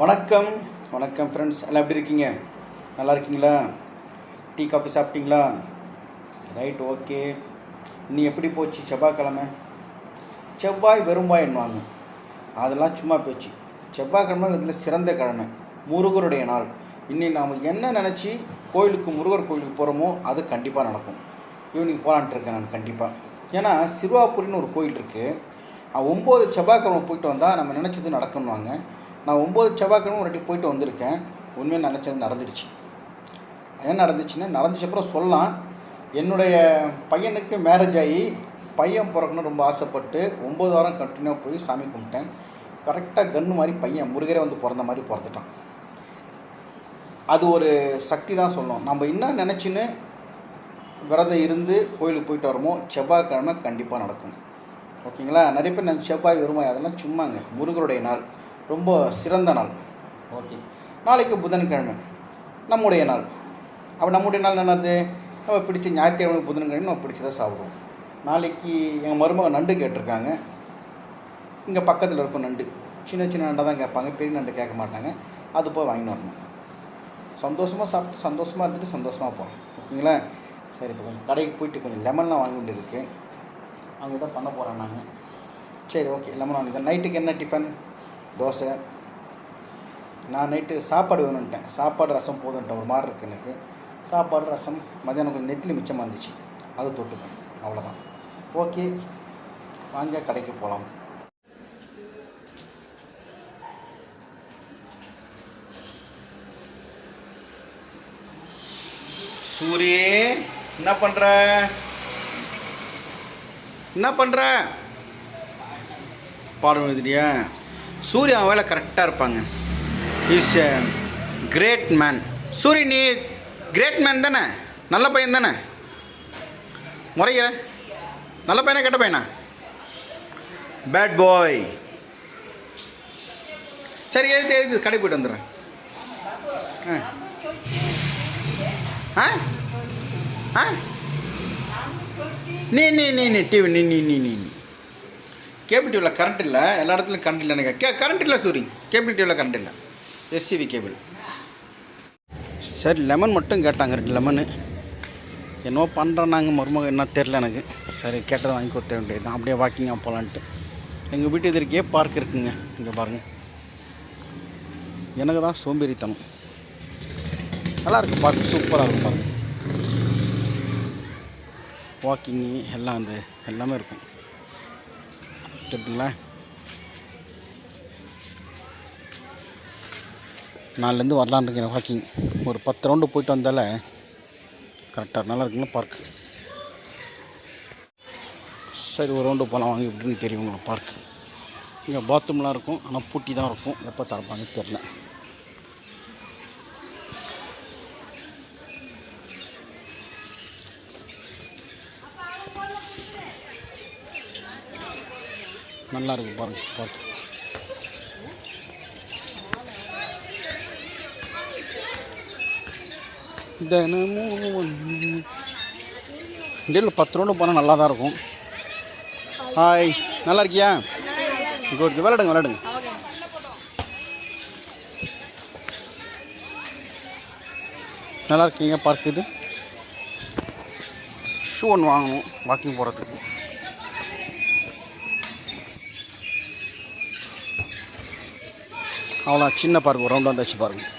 வணக்கம். வணக்கம் ஃப்ரெண்ட்ஸ் எல்லாம் எப்படி இருக்கீங்க? நல்லா இருக்கீங்களா? டீ காஃபி சாப்பிட்டீங்களா? ரைட் ஓகே நீ எப்படி போச்சு செவ்வாய்க்கிழமை? செவ்வாய் வெறும்பாய்ன்னுவாங்க அதெல்லாம் சும்மா போச்சு. செவ்வாய்க்கிழமை இதில் சிறந்த கிழமை. முருகருடைய நாள். இன்னி நாம் என்ன நினச்சி கோயிலுக்கு முருகர் கோயிலுக்கு போகிறோமோ அது கண்டிப்பாக நடக்கும். ஈவினிங் போகலான்ட்டு இருக்கேன் நான் கண்டிப்பாக ஏன்னா சிறுவாபுரின்னு ஒரு கோயில் இருக்குது ஒம்பது செவ்வாய்க்கிழமை போயிட்டு வந்தால் நம்ம நினச்சது நடக்கணுவாங்க நான் ஒம்பது செவ்வாய்க்கிழமை ஒரு போயிட்டு வந்திருக்கேன். உண்மையாக நினச்சது நடந்துடுச்சு. என்ன நடந்துச்சுன்னா நடந்துச்சப்புறம் சொல்லலாம். என்னுடைய பையனுக்கு மேரேஜ் ஆகி பையன் பிறக்கணும்னு ரொம்ப ஆசைப்பட்டு ஒம்பது வாரம் கண்டினியூவாக போய் சாமி கும்பிட்டேன். கரெக்டாக கன்று மாதிரி பையன் முருகரே வந்து பிறந்த மாதிரி பிறந்துட்டான். அது ஒரு சக்தி தான் சொல்லணும் நம்ம என்ன நினச்சின்னு விரதம் இருந்து கோயிலுக்கு போயிட்டு வரமோ செவ்வாய்க்கிழமை கண்டிப்பாக நடக்கும். ஓகேங்களா? நிறைய பேர் நான் செவ்வாய் வருமாய் அதெல்லாம் சும்மாங்க. முருகருடைய நாள். ரொம்ப சிறந்த நாள். ஓகே. நாளைக்கு புதன்கிழமை நம்முடைய நாள். அப்போ நம்முடைய நாள் என்னது? நம்ம பிடிச்ச ஞாயிற்றுக்கிழமை புதன்கிழமை நம்ம பிடிச்சதை சாப்பிடுவோம். நாளைக்கு எங்கள் மருமக நண்டு கேட்டிருக்காங்க. இங்கே பக்கத்தில் இருக்கும் நண்டு. சின்ன சின்ன நண்டை தான் கேட்பாங்க. பெரிய நண்டு கேட்க மாட்டாங்க. அது போய் வாங்கிட்டு வரணும். சந்தோஷமாக சாப்பிட்டு சந்தோஷமாக இருந்துட்டு சந்தோஷமாக போகலாம் ஓகேங்களா? சரி இப்போ கொஞ்சம் கடைக்கு போயிட்டு கொஞ்சம் லெமன்லாம் வாங்கி கொண்டு இருக்கு அங்கே தான் பண்ண போகிறோம் நாங்கள் சரி ஓகே. லெமன் வாங்கி நைட்டுக்கு என்ன டிஃபன் தோசை. நான் நைட்டு சாப்பாடு வேணுன்ட்டேன் சாப்பாடு ரசம் போதுன்ட்டேன் ஒரு மாதிரி இருக்குது எனக்கு. சாப்பாடு ரசம் மதியானம் கொஞ்சம் நெத்திலி மிச்சமாக இருந்துச்சு. அது தொட்டுப்பேன். அவ்வளோதான் ஓகே. வாங்க கடைக்கு போகலாம் சூரியே என்ன பண்ணுற என்ன பண்ணுற பாடம் எழுதுறியா சூர்யா வேலை கரெக்டாக இருப்பாங்க. இஸ் எ கிரேட் மேன் சூரிய நீ கிரேட் மேன் தானே? நல்ல பையன் தானே? முறைகிற நல்ல பையனா கெட்ட பையனா? பேட் பாய் சரி எழுதி எழுதி கடை போயிட்டு வந்துடுறேன். ஆ. ஆ? ஆ? நீ நீ நீ நீ டிவி நீ நீ நீ நீ. கேபிள் டிவியில் கரண்ட் இல்லை எல்லா இடத்துலையும் கரண்ட் இல்லை எனக்கு கே கரண்ட் இல்லை சூரி கேபிள் டிவியில் கரண்ட் இல்லை. எஸ்சிவி கேபிள் சரி லெமன் மட்டும் கேட்டாங்க ரெண்டு லெமனு என்னவோ நாங்கள் மருமக என்ன தெரில எனக்கு. சரி கேட்டதை வாங்கி கொடுத்த வேண்டியது தான் அப்படியே வாக்கிங்காக போகலான்ட்டு எங்கள் வீட்டு எதிர்க்கே பார்க் இருக்குங்க. இங்கே பாருங்கள் எனக்கு தான் சோம்பேறித்தனம் நல்லாயிருக்கு பார்க் சூப்பராக இருக்கும் பாருங்கள் வாக்கிங்கு எல்லாம் அந்த எல்லாமே இருக்கும். தெரியுங்களா நாலுலேருந்து வரலான்னு இருக்கேன் வாக்கிங் ஒரு பத்து ரவுண்டு போயிட்டு வந்தால கரெக்டாக நல்லா இருக்குங்களா பார்க் சரி ஒரு ரவுண்டு போகலாம் வாங்க எப்படின்னு தெரியும் உங்களுக்கு பார்க் இங்கே பாத்ரூம்லாம் இருக்கும் ஆனால் பூட்டி தான் இருக்கும். எப்போ திறப்பாங்க தெரில நல்லா இருக்கும் பாருங்க பார்த்து. தினமும் டெய்லி பத்து ரவுண்டு போனால் நல்லா தான் இருக்கும். ஹாய் நல்லா இருக்கியா? குட் விளையாடுங்க விளையாடுங்க. நல்லா இருக்கீங்க பார்க் இது ஷூ ஒன்று வாங்கணும் வாக்கிங் போகிறதுக்கு அவ்வளோ சின்ன பார்க்கு ஒரு ரவுண்ட் பாருங்கள்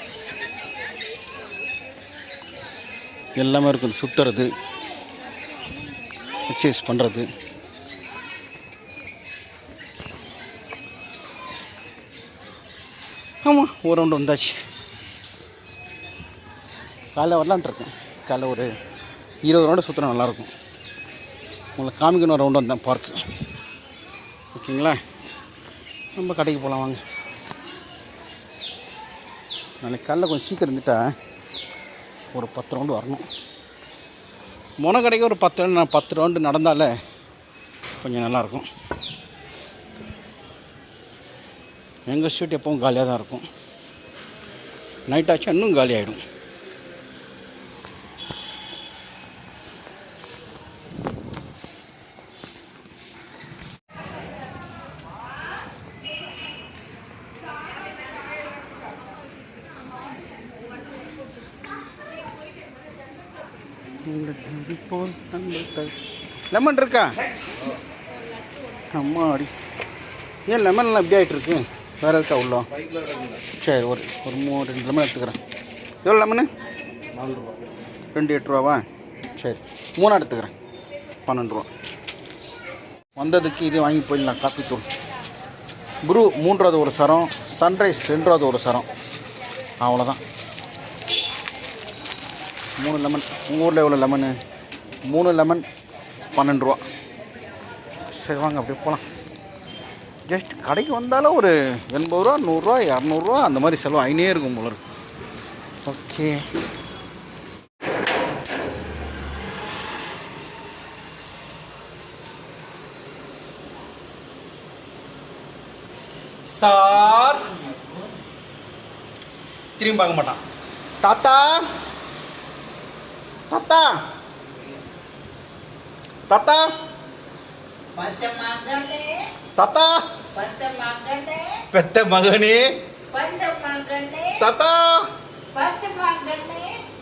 எல்லாமே இருக்குது சுற்றுறது எக்ஸசைஸ் பண்ணுறது ஆமாம் ஒரு ரவுண்டு வந்தாச்சு. காலைல வரலான்ட்டுருக்கேன் காலைல ஒரு இருபது ரவுண்டு சுற்றினா நல்லாயிருக்கும். உங்களை காமிக்கணும் ரவுண்டு வந்தேன் பார்க்கு ஓகேங்களா? நம்ம கடைக்கு போகலாம் வாங்க. நாளைக்கு காலைல கொஞ்சம் சீக்கிரம் இருந்துட்டா ஒரு பத்து ரவுண்டு வரணும். முனை கடைக்கு ஒரு பத்து ரவுண்டு பத்து ரவுண்டு நடந்தாலே கொஞ்சம் நல்லாயிருக்கும். எங்கள் ஸ்ட்ரீட் எப்பவும் காலியாக தான் இருக்கும். நைட் ஆச்சு இன்னும் காலி லெமன் இருக்கா? அம்மாடி ஏன் லெமன்லாம் இப்படி ஆகிட்டு இருக்கு வேறு இருக்கா உள்ள? சரி ஒரு ஒரு மூணு ரெண்டு லெமன் எடுத்துக்கிறேன். எவ்வளோ லெமனு? ரெண்டு எட்டு ரூபாவா? சரி மூணாக எடுத்துக்கிறேன். பன்னெண்டு ரூபா. வந்ததுக்கு இது வாங்கி போயிடலாம் காப்பி தூள். குரு மூன்றாவது ஒரு சரம் சன்ரைஸ் ரெண்டாவது ஒரு சரம். அவ்வளோதான். மூணு லெமன் உங்கள் ஊரில் எவ்வளோ லெமனு? மூணு லெமன் பன்னெண்டு ரூபா. சரி வாங்க அப்படியே போகலாம் ஜஸ்ட் கடைக்கு வந்தாலும் ஒரு எண்பது ரூபா நூறுரூவா இரநூறுவா அந்த மாதிரி செலவு ஆயினே இருக்கும் போல இருக்கு. ஓகே. சார். திரும்பி பார்க்க மாட்டான். தாத்தா. தாத்தா. தாத்தா. தாத்தா. பெத்த மகனே தாத்தா.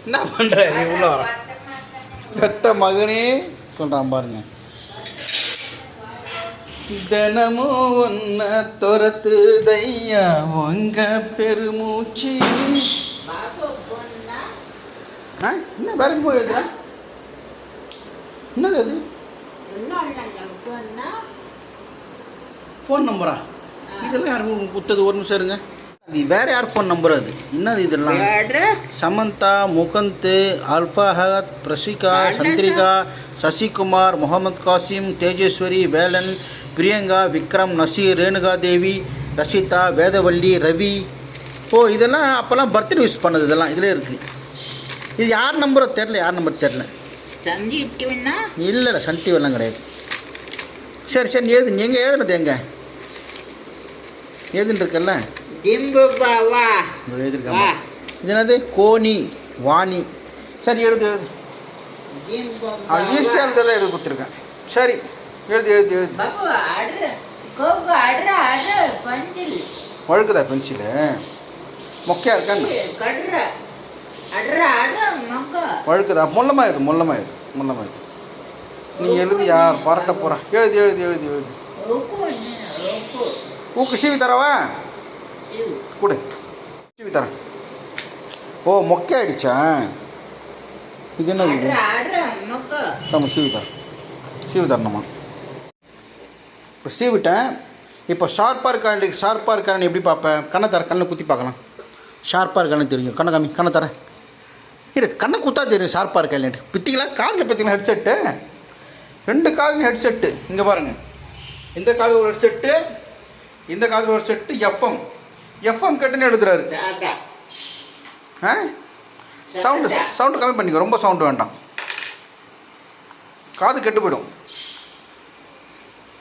என்ன பண்ற? நீ உள்ள வர. பெத்த மகனே சொல்றான் பாருங்க. தினமும் ஒன்ன துரத்து தையா உங்க பெருமூச்சு. என்ன வேற போய் என்னது அது? ஃபோன் நம்பரா இதெல்லாம் யாரும் குத்தது ஒரு நிமிஷம் இருங்க இது வேற யார் ஃபோன் நம்பர் அது? என்னது இதெல்லாம்? சமந்தா முகந்த் அல்ஃபா ஹகத் பிரசிகா சந்திரிகா சசிகுமார் முகமது காசிம் தேஜேஸ்வரி வேலன் பிரியங்கா விக்ரம் நசீர் ரேணுகா தேவி ரஷிதா வேதவள்ளி ரவி. ஓ இதெல்லாம் அப்போல்லாம் பர்த்டே விஷ் பண்ணது இதெல்லாம். இதில் இருக்குது இது யார் நம்பரோ தெரில யார் நம்பர் தெரில சந்திட்டுனா இல்லை இல்லை சன் டிவிலாம் கிடையாது. சரி சரி ஏது நீங்கள் ஏதுனது எங்க ஏதுன்னு இருக்குல்ல இது என்னது? கோனி வாணி. சரி எழுது ஈஸியாக இருந்ததெல்லாம் எழுதி கொடுத்துருக்கேன். சரி எழுது எழுது எழுது. வழுக்குதா பென்சிலு மொக்கையாக இருக்காங்க வழுக்குதா மொல்லமா எழுது மொல்லமா எழுது மொல்லமா எழுது நீ எழுதி யார்? பரட்ட போகிறா எழுது எழுது எழுது எழுது. ஊக்கு சீவி தரவா? கொடு. சீவி தரேன். ஓ மொக்கை ஆயிடுச்சா இது என்ன இது? நம்ம சீவி தரேன். சீவி தரணுமா? இப்போ சீவிட்டேன். இப்போ ஷார்ப்பாக இருக்கா ஷார்ப்பாக இருக்கான்னு எப்படி பார்ப்பேன் கண்ணை தர கண்ணில் குத்தி பார்க்கலாம். ஷார்ப்பாக இருக்கான்னு தெரியும். கண்ணை காமி கண்ணை தரேன் இரு கண்ணை குத்தா தெரியும் ஷார்ப்பாக இருக்கா இல்லைன்ட்டு பித்திங்களா? காதில் பார்த்தீங்களா ஹெட்செட்டு ரெண்டு காதில் ஹெட்செட்டு இங்கே பாருங்கள் இந்த காதில் ஒரு ஹெட்செட்டு இந்த காதில் ஒரு செட்டு எஃப்எம் எஃப்எம் கட்டுன்னு சாதா ஆ? சவுண்டு சவுண்டு கம்மி பண்ணிக்க ரொம்ப சவுண்டு வேண்டாம். காது கெட்டு போயிடும்.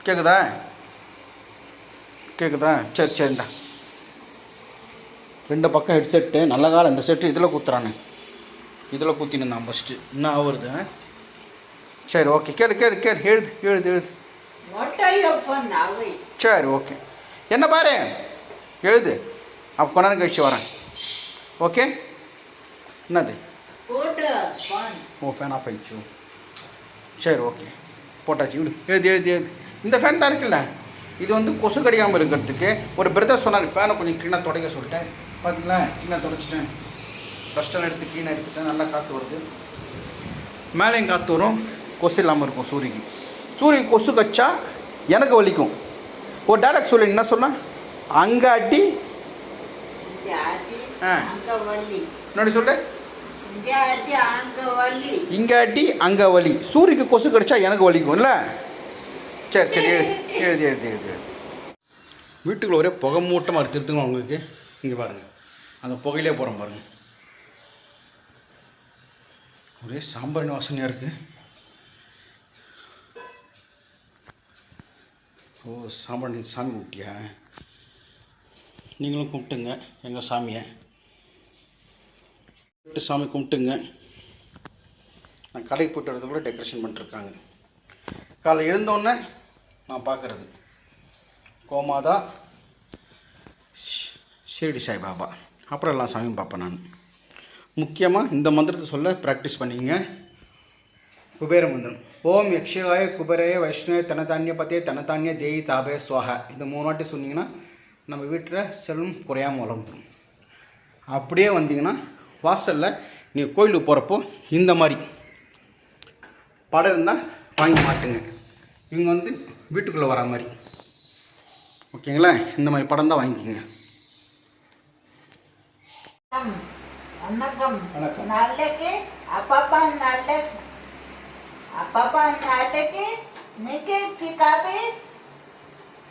கேட்குதா கேட்குதா சரி சரிண்டா ரெண்டு பக்கம் ஹெட்செட்டு நல்ல காலம். இந்த செட்டு இதில் குத்துறானு இதில் குத்தினு நான் ஃபஸ்ட்டு என்ன ஆகுறது? சரி ஓகே கேளு கேளு கேளு எழுது எழுது எழுது. சரி ஓகே என்ன பாரு? எழுது. அப்போ கொண்டாந்து கழிச்சு வரேன். ஓகே என்னது? ஓ ஃபேன் ஆஃப் ஆயிடுச்சு. சரி ஓகே போட்டாச்சு. விடு எழுதி எழுதி எழுதி. இந்த ஃபேன் தான் இருக்குல்ல? இது வந்து கொசு கடிக்காமல் இருக்கிறதுக்கு ஒரு பிரதர் சொன்னார். ஃபேனை கொஞ்சம் க்ளீனாக துடைக்க சொல்லிட்டேன். பார்த்தீங்களா க்ளீனாக துடைச்சிட்டேன் ஃபஸ்ட்டெல்லாம் எடுத்து க்ளீனாக எடுத்துட்டேன் நல்லா காற்று வருது. மேலேயும் காற்று வரும். கொசு இல்லாமல் இருக்கும் சூரியக்கு. சூரிய கொசு கச்சா எனக்கு வலிக்கும். ஒரு டேரக்ட் சொல்லி என்ன சொன்னா? அங்கே அடி. ஆ. முன்னாடி சொல்லு இங்க அடி அங்க வலி. இங்கே அடி அங்கே வலி. சூரியக்கு கொசு கடிச்சா எனக்கு வலிக்கும் இல்லை? சரி சரி எழுதி எழுதி எழுதி எழுதி எழுதி. வீட்டுக்குள்ள ஒரே புகை மூட்டமாக இருக்கு திருத்துங்க உங்களுக்கு. இங்கே பாருங்க. அந்த புகையிலே போகிறோம் பாருங்க ஒரே சாம்பாரின் வாசனையாக இருக்குது ஓ சாம்பார் நீங்கள் சாமி கும்பிட்டியா? நீங்களும் கும்பிட்டுங்க எங்கள் சாமியை. சாமி கும்பிட்டுங்க. நான் கடைக்கு போயிட்டு வரதுக்குள்ளே டெக்கரேஷன் பண்ணிட்டுருக்காங்க. காலை எழுந்தோடனே நான் பார்க்குறது கோமாதா ஷி- ஷிரடி சாய்பாபா. அப்புறம் எல்லா சாமியும் பார்ப்பேன் நான். முக்கியமாக இந்த மந்திரத்தை சொல்ல ப்ராக்டிஸ் பண்ணிங்க. குபேர மந்திரம். ஓம் யக்ஷகாய குபேரய வைஷ்ணவ தனதானியபதே தனதானிய தேயி தாபே சுவாக இது மூணு வாட்டி சொன்னீங்கன்னா நம்ம வீட்டில் செல்வம் குறையாமல் வளர்ந்துடும் அப்படியே வந்தீங்கன்னா வாசலில் நீங்கள் கோயிலுக்கு போகிறப்போ இந்த மாதிரி படம் இருந்தால் வாங்கி மாட்டுங்க. இவங்க வந்து வீட்டுக்குள்ளே வரா மாதிரி. ஓகேங்களா? இந்த மாதிரி படம் தான் வாங்கிக்கோங்க. வணக்கம். வணக்கம். நாளைக்கு அப்பப்பா நாளைக்கு அப்பப்பா நாளைக்கு நிக்கி சிக்காபி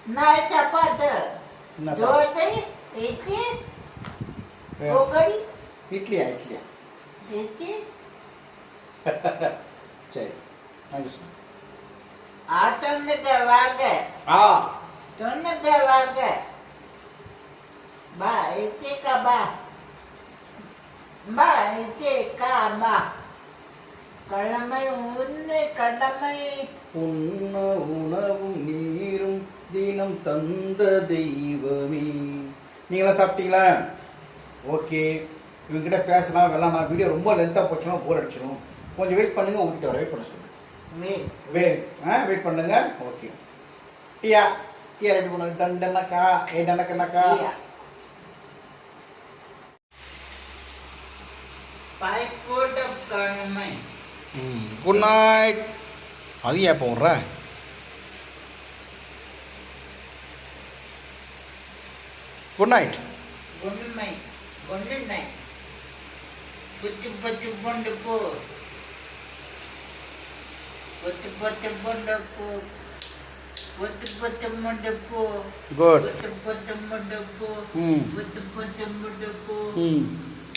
நாய் சப்பாட்டு என்ன தோசை இட்லி பொங்கல். இட்லியா இட்லியா? இட்லி. சரி தேங்க்யூ சார். ஆ தொண்ணுக்கு வாங்க. ஆ. தொண்ணுக்கு வாங்க. பா இட்லிக்கா பா பா இட்லிக்கா பா கடமை உண்மை கடமை. உண்ண உணவும் நீரும் தினம் தந்த தெய்வமே. நீங்களாம் சாப்பிட்டீங்களா? ஓகே. இவங்ககிட்ட பேசலாம் வெள்ளம் நான் வீடியோ ரொம்ப லென்த்தாக போச்சுன்னா போர் அடிச்சிடும் கொஞ்சம் வெயிட் பண்ணுங்க ஊட்டிட்டு வர வெயிட் பண்ண சொல்லுங்கள் வே வே ஆ வெயிட் பண்ணுங்க. ஓகே. டீயா? டீயா ரெடி பண்ணுங்க டன் டன்னக்கா ஏ டன்னக்கண்ணக்கா குட் நைட் அது ஏன் போடுற குட் நைட் புத்து புத்து பொண்டு போ. புத்து புத்து பொண்டு போ. புத்து புத்து முண்டு போ. குட் புத்து புத்து முண்டு போ. புத்து புத்து முண்டு போ. ம்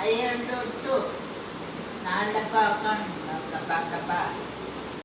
ஐயன் டூ நல்ல பார்க்கணும் பார்க்க பார்க்க பா